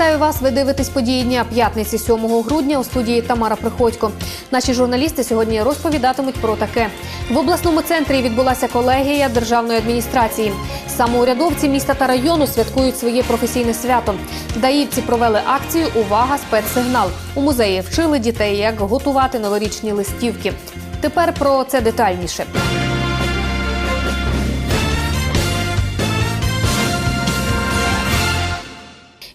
Вітаю вас. Ви дивитесь події дня п'ятниці 7 грудня у студії Тамара Приходько. Наші журналісти сьогодні розповідатимуть про таке. В обласному центрі відбулася колегія державної адміністрації. Самоурядовці міста та району святкують своє професійне свято. Даївці провели акцію Увага! Спецсигнал. У музеї вчили дітей, як готувати новорічні листівки. Тепер про це детальніше.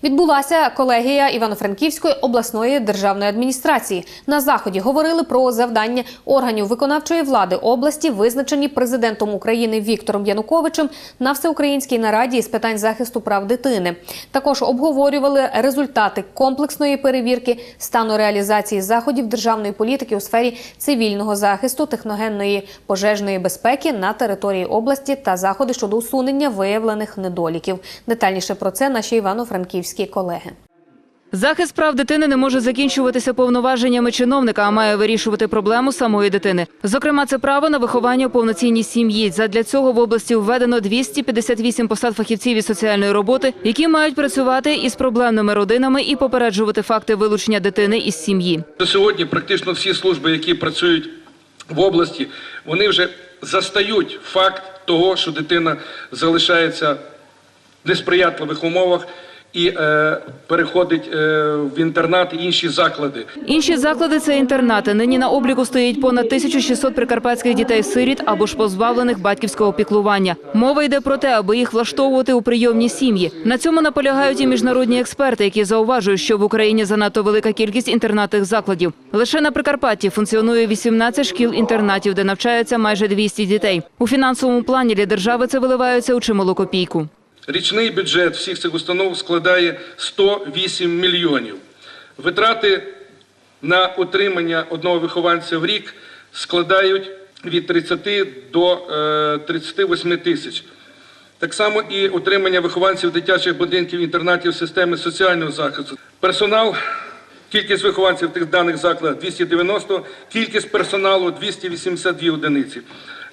Відбулася колегія Івано-Франківської обласної державної адміністрації. На заході говорили про завдання органів виконавчої влади області, визначені президентом України Віктором Януковичем на всеукраїнській нараді з питань захисту прав дитини. Також обговорювали результати комплексної перевірки стану реалізації заходів державної політики у сфері цивільного захисту, техногенної пожежної безпеки на території області та заходи щодо усунення виявлених недоліків. Детальніше про це наші івано-франківські колеги. Захист прав дитини не може закінчуватися повноваженнями чиновника, а має вирішувати проблему самої дитини. Зокрема, це право на виховання у повноцінній сім'ї. Задля цього в області введено 258 посад фахівців із соціальної роботи, які мають працювати із проблемними родинами і попереджувати факти вилучення дитини із сім'ї. Сьогодні практично всі служби, які працюють в області, вони вже застають факт того, що дитина залишається в несприятливих умовах і е, переходить е, в інтернат і інші заклади. Інші заклади це інтернати. Нині на обліку стоїть понад 1600 прикарпатських дітей-сиріт або ж позбавлених батьківського піклування. Мова йде про те, аби їх влаштовувати у прийомні сім'ї. На цьому наполягають і міжнародні експерти, які зауважують, що в Україні занадто велика кількість інтернатних закладів. Лише на Прикарпатті функціонує 18 шкіл-інтернатів, де навчаються майже 200 дітей. У фінансовому плані для держави це виливається у чималу копійку. Річний бюджет всіх цих установ складає 108 мільйонів. Витрати на утримання одного вихованця в рік складають від 30 до е, 38 тисяч. Так само і утримання вихованців дитячих будинків інтернатів системи соціального захисту. Персонал, кількість вихованців тих даних закладах 290, кількість персоналу 282 одиниці.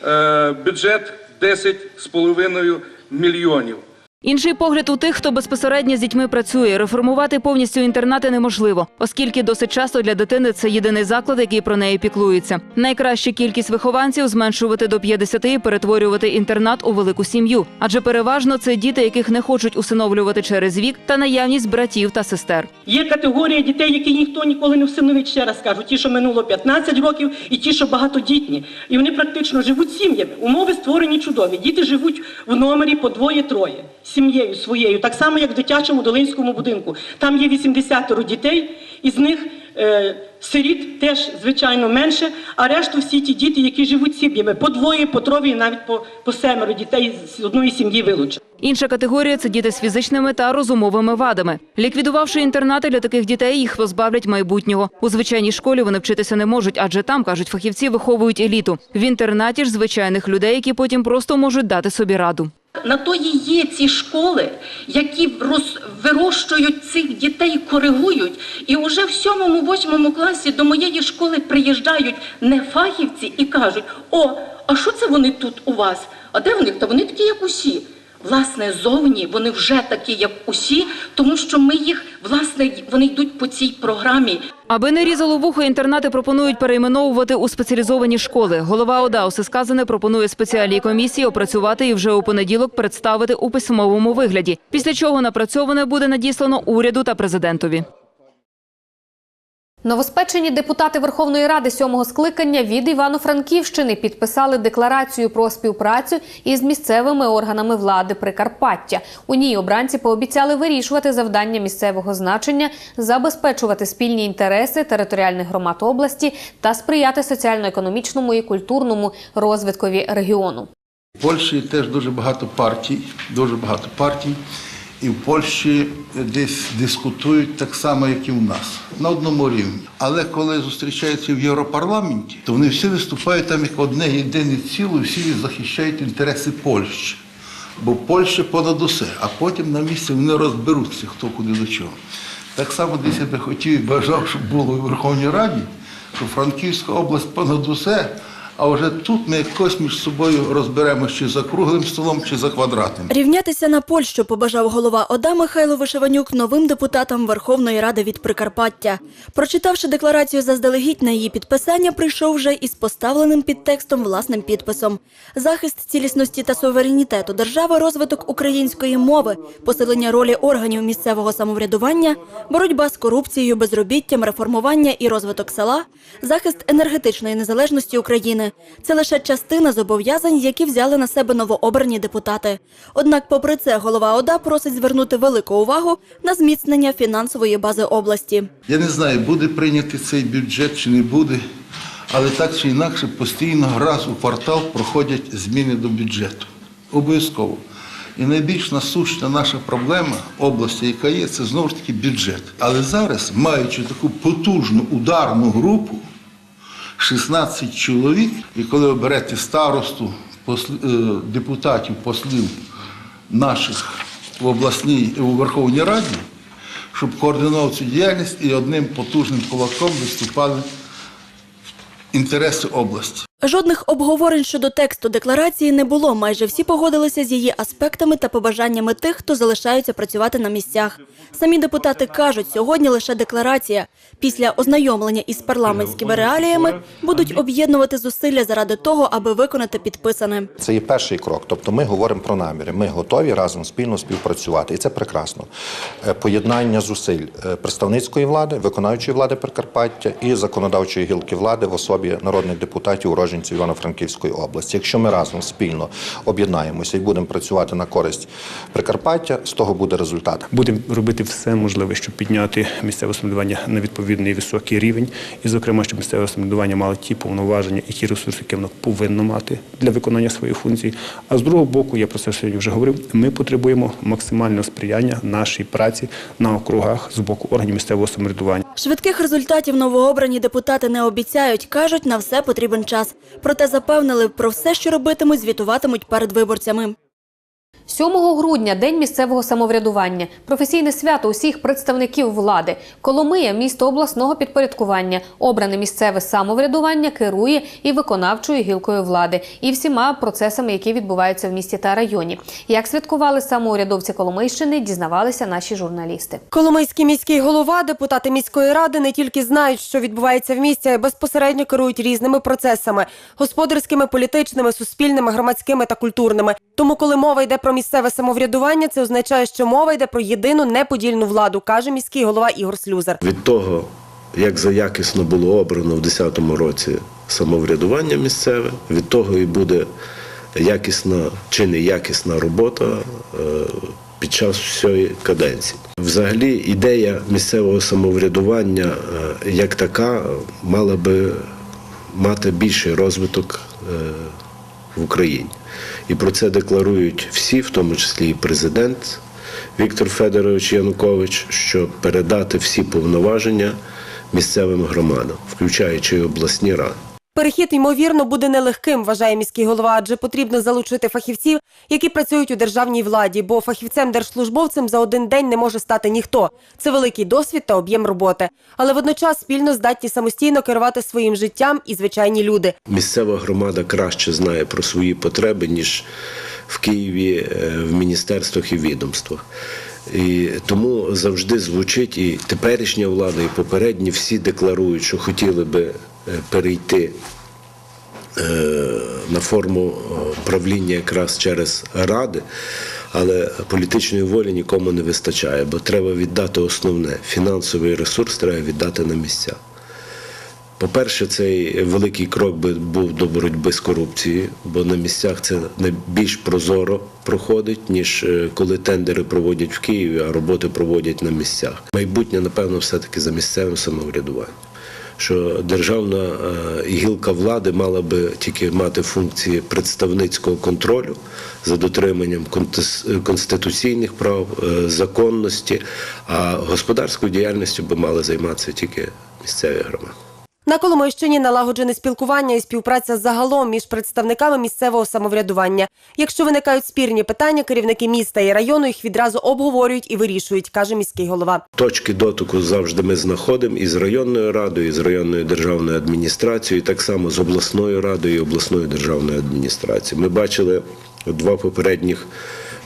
Е, бюджет 10,5 мільйонів. Інший погляд у тих, хто безпосередньо з дітьми працює. Реформувати повністю інтернати неможливо, оскільки досить часто для дитини це єдиний заклад, який про неї піклується. Найкраща кількість вихованців зменшувати до 50 і перетворювати інтернат у велику сім'ю. Адже переважно це діти, яких не хочуть усиновлювати через вік та наявність братів та сестер. Є категорія дітей, які ніхто ніколи не всиновить, ще раз кажу, ті, що минуло 15 років, і ті, що багатодітні. І вони практично живуть сім'ями. Умови створені чудові. Діти живуть в номері по двоє-троє, сім'єю своєю, так само, як в дитячому долинському будинку. Там є 80 дітей, із них е, сиріт теж, звичайно, менше, а решту всі ті діти, які живуть сім'ями, по двоє, по троє, навіть по, по семеро дітей з одної сім'ї вилучено. Інша категорія це діти з фізичними та розумовими вадами. Ліквідувавши інтернати для таких дітей, їх позбавлять майбутнього. У звичайній школі вони вчитися не можуть, адже там кажуть фахівці, виховують еліту. В інтернаті ж звичайних людей, які потім просто можуть дати собі раду. На то і є ці школи, які роз, вирощують цих дітей, коригують. І вже в сьомому-восьмому класі до моєї школи приїжджають не фахівці і кажуть: о, а що це вони тут у вас? А де вони? Та вони такі, як усі. Власне, зовні вони вже такі, як усі, тому що ми їх, власне, вони йдуть по цій програмі. Аби не різало вухо, інтернати пропонують перейменовувати у спеціалізовані школи. Голова ОДА усе сказане пропонує спеціальній комісії опрацювати і вже у понеділок представити у письмовому вигляді. Після чого напрацьоване буде надіслано уряду та президентові. Новоспечені депутати Верховної Ради сьомого скликання від Івано-Франківщини підписали декларацію про співпрацю із місцевими органами влади Прикарпаття. У ній обранці пообіцяли вирішувати завдання місцевого значення, забезпечувати спільні інтереси територіальних громад області та сприяти соціально-економічному і культурному розвиткові регіону. В Польщі теж дуже багато партій, дуже багато партій. І в Польщі десь дискутують так само, як і в нас, на одному рівні. Але коли зустрічаються в Європарламенті, то вони всі виступають там як одне єдине ціло, всі захищають інтереси Польщі. Бо Польща понад усе, а потім на місці вони розберуться, хто куди до чого. Так само десь я би хотів і бажав, щоб було у Верховній Раді, що Франківська область понад усе, А вже тут ми якось між собою розберемося, чи за круглим столом, чи за квадратним. Рівнятися на Польщу побажав голова ОДА Михайло Вишиванюк новим депутатам Верховної Ради від Прикарпаття. Прочитавши декларацію заздалегідь на її підписання, прийшов вже із поставленим під текстом власним підписом. Захист цілісності та суверенітету держави, розвиток української мови, посилення ролі органів місцевого самоврядування, боротьба з корупцією, безробіттям, реформування і розвиток села, захист енергетичної незалежності України. Це лише частина зобов'язань, які взяли на себе новообрані депутати. Однак, попри це, голова ОДА просить звернути велику увагу на зміцнення фінансової бази області. Я не знаю, буде прийнятий цей бюджет чи не буде, але так чи інакше постійно раз у квартал проходять зміни до бюджету. Обов'язково. І найбільш насущна наша проблема області, яка є, це знову ж таки бюджет. Але зараз, маючи таку потужну ударну групу, 16 чоловік, і коли ви берете старосту, е, депутатів, послів наших в обласній у Верховній Раді, щоб координувати цю діяльність і одним потужним кулаком виступали інтереси області. Жодних обговорень щодо тексту декларації не було. Майже всі погодилися з її аспектами та побажаннями тих, хто залишаються працювати на місцях. Самі депутати кажуть, сьогодні лише декларація. Після ознайомлення із парламентськими реаліями будуть об'єднувати зусилля заради того, аби виконати підписане. Це є перший крок. Тобто ми говоримо про наміри. Ми готові разом спільно співпрацювати. І це прекрасно. Е, Поєднання зусиль е, представницької влади, виконавчої влади Прикарпаття і законодавчої гілки влади в особі народних депутатів, уродженців Івано-Франківської області. Якщо ми разом спільно об'єднаємося і будемо працювати на користь Прикарпаття, з того буде результат. Будемо робити все можливе, щоб підняти місцеве самоврядування на відповідний високий рівень, і, зокрема, щоб місцеве самоврядування мало ті повноваження і ті ресурси, які воно повинно мати для виконання своїх функцій. А з другого боку, я про це сьогодні вже говорив. Ми потребуємо максимального сприяння нашій праці на округах з боку органів місцевого самоврядування. Швидких результатів новообрані депутати не обіцяють. кажуть, на все потрібен час. Проте запевнили, про все, що робитимуть, звітуватимуть перед виборцями. 7 грудня день місцевого самоврядування, професійне свято усіх представників влади. Коломия місто обласного підпорядкування. Обране місцеве самоврядування керує і виконавчою гілкою влади, і всіма процесами, які відбуваються в місті та районі. Як святкували самоурядовці Коломийщини, дізнавалися наші журналісти. Коломийський міський голова, депутати міської ради не тільки знають, що відбувається в місті, а й безпосередньо керують різними процесами господарськими, політичними, суспільними, громадськими та культурними. Тому, коли мова йде про місцеве самоврядування, це означає, що мова йде про єдину неподільну владу, каже міський голова Ігор Слюзар. Від того, як заякісно було обрано в 2010 році самоврядування місцеве, від того і буде якісна чи неякісна робота е, під час всієї каденції. Взагалі, ідея місцевого самоврядування е, як така мала би мати більший розвиток е, в Україні. І про це декларують всі, в тому числі і президент Віктор Федорович Янукович, що передати всі повноваження місцевим громадам, включаючи і обласні ради. Перехід, ймовірно, буде нелегким, вважає міський голова, адже потрібно залучити фахівців, які працюють у державній владі, бо фахівцем-держслужбовцем за один день не може стати ніхто. Це великий досвід та об'єм роботи. Але водночас спільно здатні самостійно керувати своїм життям і звичайні люди. Місцева громада краще знає про свої потреби, ніж в Києві е, в міністерствах і відомствах. І тому завжди звучить і теперішня влада, і попередні всі декларують, що хотіли би е, перейти е, на форму е, правління якраз через ради, але політичної волі нікому не вистачає, бо треба віддати основне фінансовий ресурс треба віддати на місця. По-перше, цей великий крок би був до боротьби з корупцією, бо на місцях це найбільш прозоро проходить, ніж е, коли тендери проводять в Києві, а роботи проводять на місцях. Майбутнє, напевно, все-таки за місцевим самоврядуванням. Що державна е, гілка влади мала би тільки мати функції представницького контролю за дотриманням конституційних прав, е, законності, а господарською діяльністю би мали займатися тільки місцеві громади. На Коломийщині налагоджене спілкування і співпраця загалом між представниками місцевого самоврядування. Якщо виникають спірні питання, керівники міста і району їх відразу обговорюють і вирішують, каже міський голова. Точки дотику завжди ми знаходимо і з районною радою, і з районною державною адміністрацією, і так само з обласною радою і обласною державною адміністрацією. Ми бачили два попередніх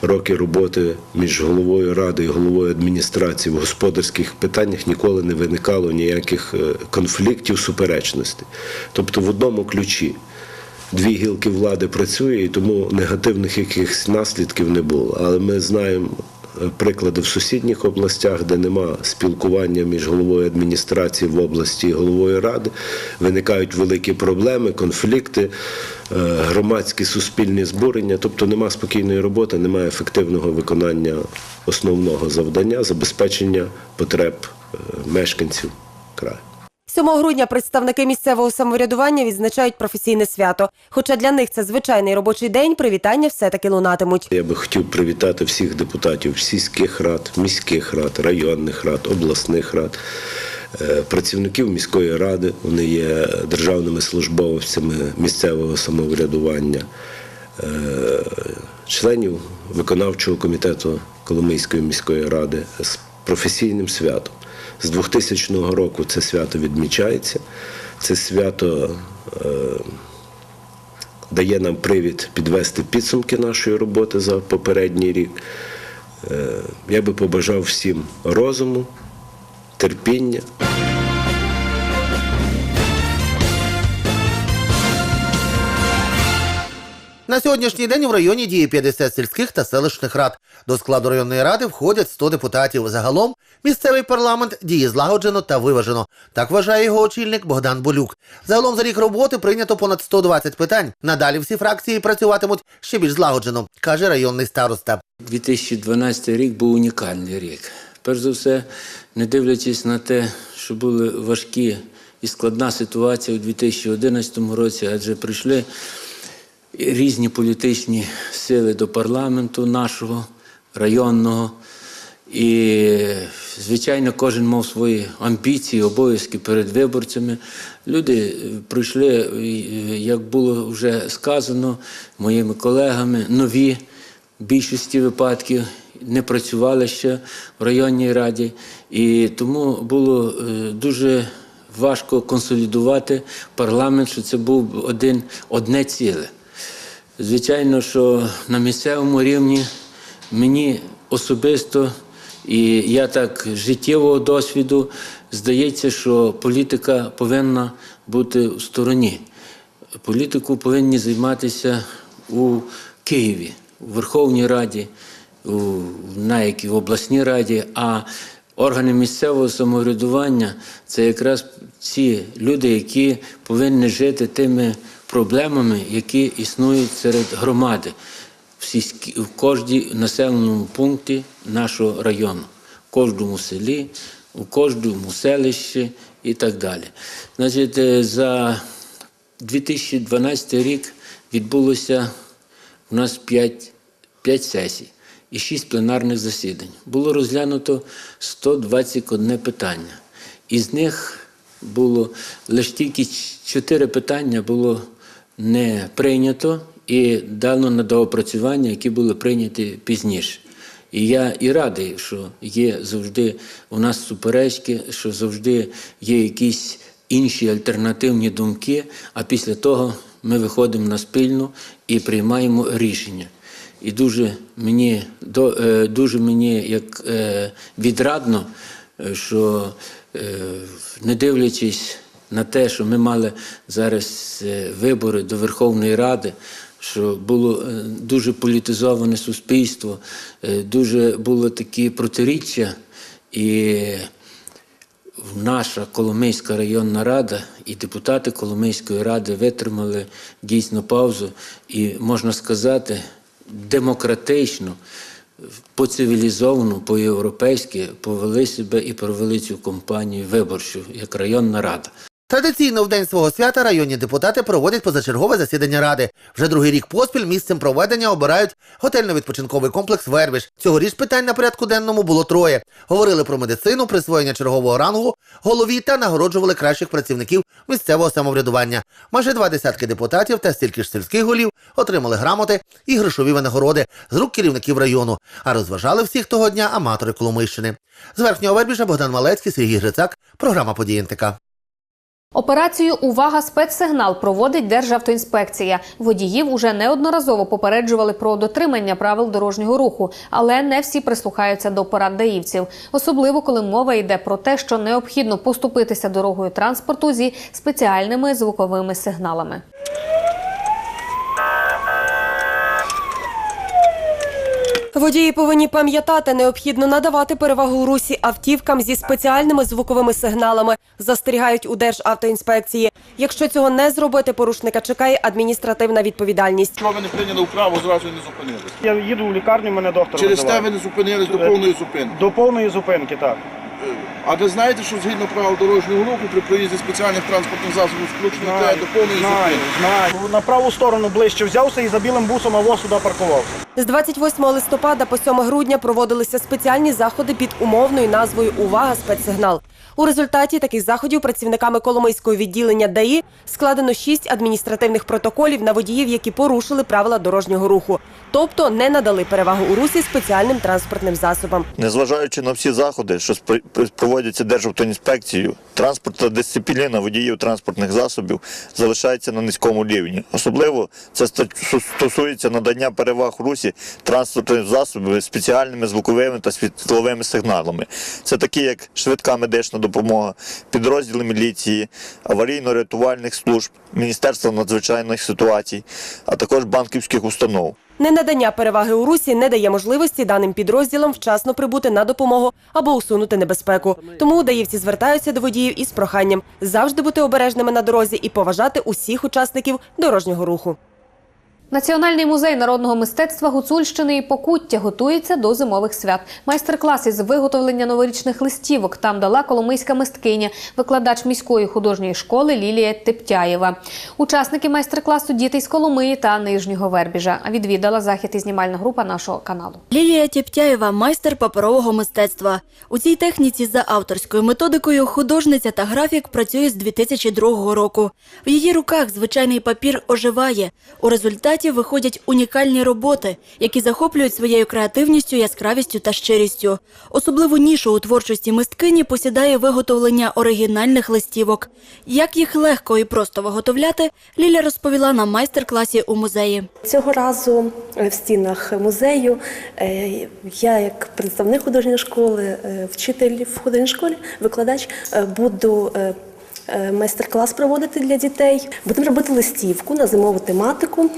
роки роботи між головою ради і головою адміністрації в господарських питаннях ніколи не виникало ніяких е, конфліктів, суперечностей. Тобто в одному ключі. Дві гілки влади працює, і тому негативних якихось наслідків не було. Але ми знаємо приклади в сусідніх областях, де нема спілкування між головою адміністрації в області і головою ради. Виникають великі проблеми, конфлікти, е, громадські суспільні збурення. Тобто нема спокійної роботи, немає ефективного виконання основного завдання забезпечення потреб е, мешканців краю. 7 грудня представники місцевого самоврядування відзначають професійне свято. Хоча для них це звичайний робочий день, привітання все-таки лунатимуть. Я би хотів привітати всіх депутатів сільських рад, міських рад, районних рад, обласних рад, е, працівників міської ради. Вони є державними службовцями місцевого самоврядування, е, членів виконавчого комітету Коломийської міської ради з професійним святом. З 2000 року це свято відмічається. Це свято. е, дає нам привід підвести підсумки нашої роботи за попередній рік. Е, Я би побажав всім розуму, терпіння. На сьогоднішній день в районі діє 50 сільських та селищних рад. До складу районної ради входять 100 депутатів. Загалом місцевий парламент діє злагоджено та виважено. Так вважає його очільник Богдан Болюк. Загалом за рік роботи прийнято понад 120 питань. Надалі всі фракції працюватимуть ще більш злагоджено, каже районний староста. 2012 рік був унікальний рік. Перш за все, не дивлячись на те, що були важкі і складна ситуація у 2011 році, адже прийшли різні політичні сили до парламенту нашого, районного. І, звичайно, кожен мав свої амбіції, обов'язки перед виборцями. Люди прийшли, як було вже сказано моїми колегами, нові в більшості випадків не працювали ще в районній раді. І тому було е, дуже важко консолідувати парламент, що це був один, одне ціле. Звичайно, що на місцевому рівні мені особисто, і я так життєвого досвіду, здається, що політика повинна бути в стороні. Політику повинні займатися у Києві, у Верховній Раді, у, в обласній раді, а органи місцевого самоврядування це якраз ці люди, які повинні жити тими проблемами, які існують серед громади в, сільській- в кожній населеному пункті нашого району, в кожному селі, у кожному селищі і так далі. Значить, е, за 2012 рік відбулося у нас 5, 5 сесій і 6 пленарних засідань. Було розглянуто 121 питання. Із них було лише тільки 4 питання було не прийнято і дано на доопрацювання, які були прийняті пізніше. І я і радий, що є завжди у нас суперечки, що завжди є якісь інші альтернативні думки, а після того ми виходимо на спільну і приймаємо рішення. І дуже мені, е, дуже мені як е, відрадно, е, що не дивлячись на те, що ми мали зараз е, вибори до Верховної Ради, що було е, дуже політизоване суспільство, е, дуже було такі протиріччя, і наша Коломийська районна рада і депутати Коломийської ради витримали дійсно паузу, і можна сказати, демократично, по-цивілізовано, по-європейськи повели себе і провели цю кампанію виборчу як районна рада. Традиційно в день свого свята районні депутати проводять позачергове засідання ради. Вже другий рік поспіль місцем проведення обирають готельно-відпочинковий комплекс Вербіж. Цьогоріч питань на порядку денному було троє. Говорили про медицину, присвоєння чергового рангу, голові та нагороджували кращих працівників місцевого самоврядування. Майже два десятки депутатів та стільки ж сільських голів отримали грамоти і грошові винагороди з рук керівників району. А розважали всіх того дня аматори Коломийщини. З верхнього Вербіжа Богдан Малецький, Сергій Грицак. Програма «Події НТК». Операцію Увага спецсигнал проводить Державтоінспекція. Водіїв уже неодноразово попереджували про дотримання правил дорожнього руху, але не всі прислухаються до порад даївців, особливо коли мова йде про те, що необхідно поступитися дорогою транспорту зі спеціальними звуковими сигналами. Водії повинні пам'ятати, необхідно надавати перевагу русі автівкам зі спеціальними звуковими сигналами, застерігають у Державтоінспекції. Якщо цього не зробити, порушника чекає адміністративна відповідальність. Якщо ви не прийняли вправо, зразу не зупинились. Я їду в лікарню, мене доктор Через те ви не зупинились до повної зупинки. До повної зупинки, так. А ви знаєте, що згідно правил дорожнього руху при проїзді спеціальних транспортних засобів включно те до повної знаю, зупинки? знаю. На праву сторону ближче взявся і за білим бусом аво сюди паркувався. З 28 листопада по 7 грудня проводилися спеціальні заходи під умовною назвою Увага спецсигнал. У результаті таких заходів працівниками Коломийського відділення ДАІ складено 6 адміністративних протоколів на водіїв, які порушили правила дорожнього руху, тобто не надали перевагу у русі спеціальним транспортним засобам. Незважаючи на всі заходи, що спро- проводяться Державтоінспекцією, транспортна дисципліна водіїв транспортних засобів залишається на низькому рівні. Особливо це стосується надання переваг русі транспортних засобів спеціальними звуковими та світловими сигналами. Це такі, як швидка медична допомога, підрозділи міліції, аварійно-рятувальних служб, Міністерства надзвичайних ситуацій, а також банківських установ. Ненадання переваги у русі не дає можливості даним підрозділам вчасно прибути на допомогу або усунути небезпеку. Тому удаївці звертаються до водіїв із проханням завжди бути обережними на дорозі і поважати усіх учасників дорожнього руху. Національний музей народного мистецтва Гуцульщини і Покуття готується до зимових свят. Майстер-клас із виготовлення новорічних листівок там дала коломийська мисткиня, викладач міської художньої школи Лілія Тептяєва. Учасники майстер-класу діти з Коломиї та Нижнього Вербіжа. Відвідала захід і знімальна група нашого каналу. Лілія Тєптяєва – майстер паперового мистецтва. У цій техніці за авторською методикою художниця та графік працює з 2002 року. В її руках звичайний папір оживає. У результаті виходять унікальні роботи, які захоплюють своєю креативністю, яскравістю та щирістю. Особливу нішу у творчості мисткині посідає виготовлення оригінальних листівок. Як їх легко і просто виготовляти, Ліля розповіла на майстер-класі у музеї. Цього разу е, в стінах музею е, я, як представник художньої школи, е, вчитель в художній школі, викладач, буду майстер-клас проводити для дітей. Будемо робити листівку на зимову тематику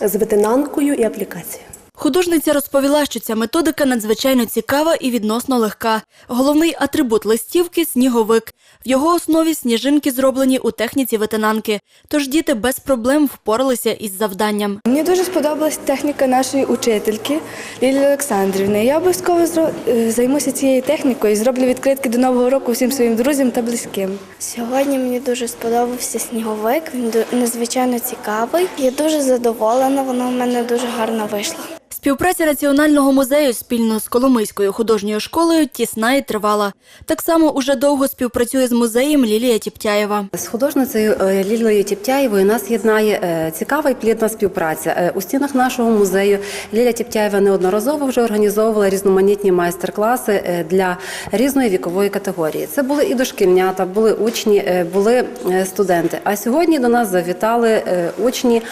з ветенанкою і аплікацією. Художниця розповіла, що ця методика надзвичайно цікава і відносно легка. Головний атрибут листівки сніговик. В його основі сніжинки зроблені у техніці ветенанки. Тож діти без проблем впоралися із завданням. Мені дуже сподобалась техніка нашої учительки Лілії Олександрівни. Я обов'язково зро- е, займуся цією технікою і зроблю відкритки до Нового року всім своїм друзям та близьким. Сьогодні мені дуже сподобався сніговик. Він надзвичайно цікавий. Я дуже задоволена, воно в мене дуже гарно вийшло. Співпраця Національного музею спільно з Коломийською художньою школою тісна і тривала. Так само уже довго співпрацює з музеєм Лілія Тіптяєва. З художницею е, Лілією Тіптяєвою нас єднає е, цікава і плідна співпраця. Е, У стінах нашого музею Лілія Тіптяєва неодноразово вже організовувала різноманітні майстер-класи для різної вікової категорії. Це були і дошкільнята, були учні, були студенти. А сьогодні до нас завітали учні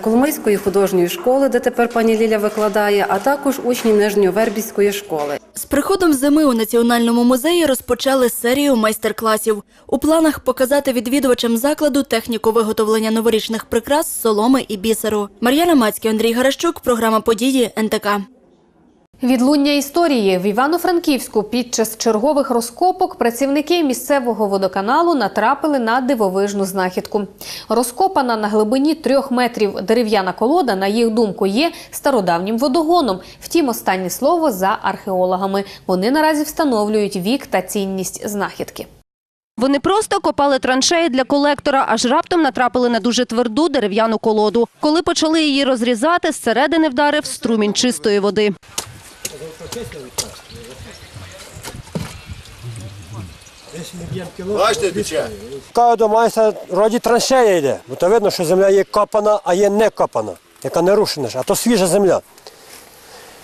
Коломийської художньої школи, де тепер пані викладає, а також учні Нижньовербівської школи. З приходом зими у Національному музеї розпочали серію майстер-класів. У планах показати відвідувачам закладу техніку виготовлення новорічних прикрас соломи і бісеру. Мар'яна Мацький, Андрій Гаращук, програма події НТК. Відлуння історії в Івано-Франківську під час чергових розкопок працівники місцевого водоканалу натрапили на дивовижну знахідку. Розкопана на глибині трьох метрів дерев'яна колода, на їх думку, є стародавнім водогоном. Втім, останнє слово за археологами. Вони наразі встановлюють вік та цінність знахідки. Вони просто копали траншеї для колектора, аж раптом натрапили на дуже тверду дерев'яну колоду. Коли почали її розрізати, зсередини вдарив струмінь чистої води. Бачите, тече. Кажу до майстра, роді траншея йде, бо то видно, що земля є копана, а є не копана, яка не рушена, а то свіжа земля.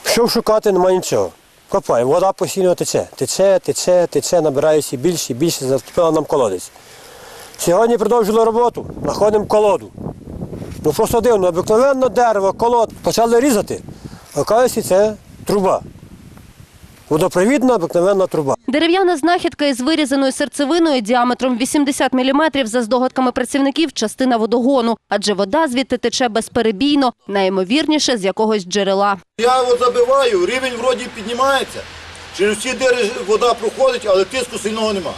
Пішов шукати, немає нічого. Копає, вода постійно тече, тече, тече, тече, набирається більше і більше, заступила нам колодець. Сьогодні продовжили роботу, знаходимо колоду. Ну просто дивно, обикновенне дерево, колод. Почали різати, а оказується, це труба. Водопровідна обикновенна труба. Дерев'яна знахідка із вирізаною серцевиною діаметром 80 мм за здогадками працівників частина водогону, адже вода звідти тече безперебійно, найімовірніше з якогось джерела. Я от забиваю, рівень вроді піднімається. Через всі дири вода проходить, але тиску сильного нема.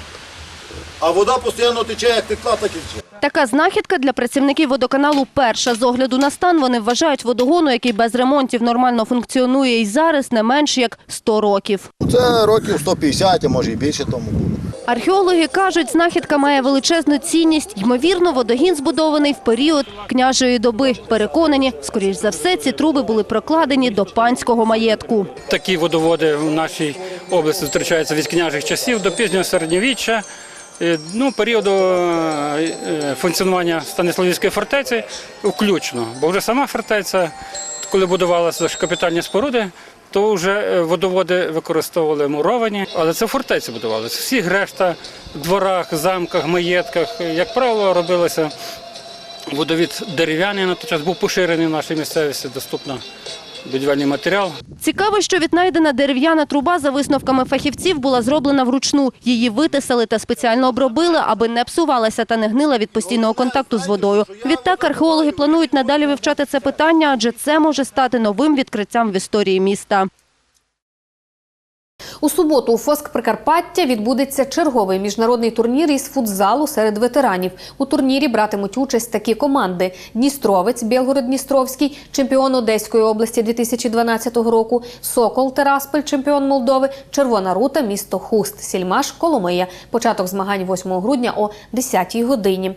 А вода постійно тече, як текла, так і тече. Така знахідка для працівників водоканалу перша. З огляду на стан вони вважають водогону, який без ремонтів нормально функціонує і зараз не менш як 100 років. Це років 150, а може і більше тому. Археологи кажуть, знахідка має величезну цінність. Ймовірно, водогін збудований в період княжої доби. Переконані, скоріш за все, ці труби були прокладені до панського маєтку. Такі водоводи в нашій області зустрічаються від княжих часів до пізнього середньовіччя, ну, періоду е, е, функціонування Станиславівської фортеці включно. Бо вже сама фортеця, коли будувалися капітальні споруди, то вже е, водоводи використовували муровані, але це фортеці будувалися. Всі решта в дворах, замках, маєтках, е, як правило, робилося водовід дерев'яний на той час, був поширений в нашій місцевості, доступно будівельний матеріал. Цікаво, що віднайдена дерев'яна труба, за висновками фахівців, була зроблена вручну. Її витисали та спеціально обробили, аби не псувалася та не гнила від постійного контакту з водою. Відтак археологи планують надалі вивчати це питання, адже це може стати новим відкриттям в історії міста. У суботу у Фоск Прикарпаття відбудеться черговий міжнародний турнір із футзалу серед ветеранів. У турнірі братимуть участь такі команди: Дністровець, Білгород-Дністровський, чемпіон Одеської області 2012 року, Сокол Тераспіль, чемпіон Молдови, Червона Рута, місто Хуст, Сільмаш, Коломия. Початок змагань 8 грудня о 10 годині.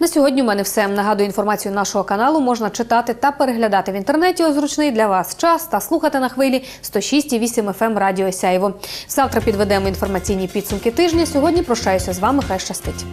На сьогодні у мене все. Нагадую, інформацію нашого каналу можна читати та переглядати в інтернеті у зручний для вас час та слухати на хвилі 106,8 FM Радіо Сяйво. Завтра підведемо інформаційні підсумки тижня. Сьогодні прощаюся з вами. Хай щастить.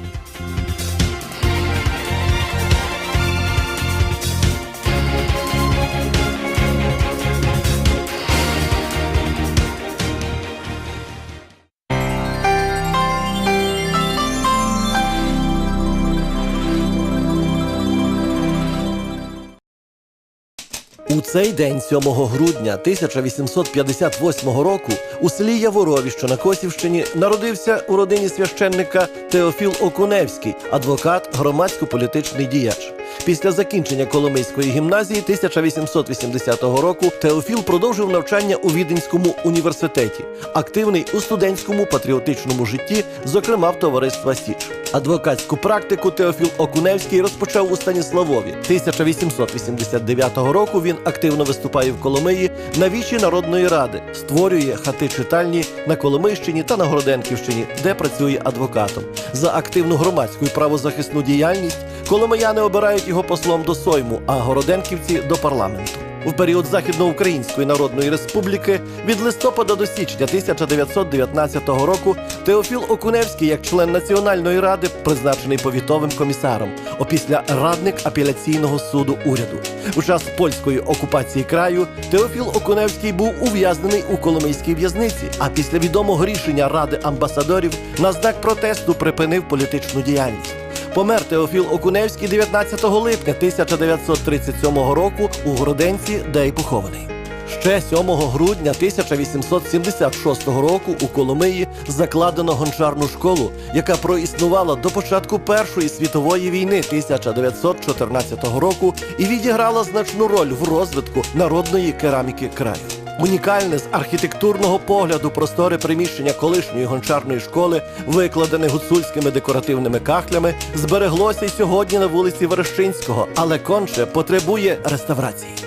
Цей день, 7 грудня 1858 року, у селі Яворові, що на Косівщині, народився у родині священника Теофіл Окуневський, адвокат, громадсько-політичний діяч. Після закінчення Коломийської гімназії 1880 року Теофіл продовжив навчання у Віденському університеті, активний у студентському патріотичному житті, зокрема в товариства Січ. Адвокатську практику Теофіл Окуневський розпочав у Станіславові. 1889 року він активно виступає в Коломиї на вічі Народної ради, створює хати читальні на Коломийщині та на Городенківщині, де працює адвокатом. За активну громадську і правозахисну діяльність коломияни обирають його послом до Сойму, а городенківці до парламенту. У період Західноукраїнської Народної Республіки від листопада до січня 1919 року Теофіл Окуневський, як член Національної ради, призначений повітовим комісаром, опісля радник апеляційного суду уряду. У час польської окупації краю Теофіл Окуневський був ув'язнений у Коломийській в'язниці. А після відомого рішення Ради амбасадорів на знак протесту припинив політичну діяльність. Помер Теофіл Окуневський 19 липня 1937 року у Гроденці, де й похований. Ще 7 грудня 1876 року у Коломиї закладено гончарну школу, яка проіснувала до початку Першої світової війни 1914 року і відіграла значну роль в розвитку народної кераміки краю. Унікальне з архітектурного погляду просторе приміщення колишньої гончарної школи, викладене гуцульськими декоративними кахлями, збереглося й сьогодні на вулиці Верещинського, але конче потребує реставрації.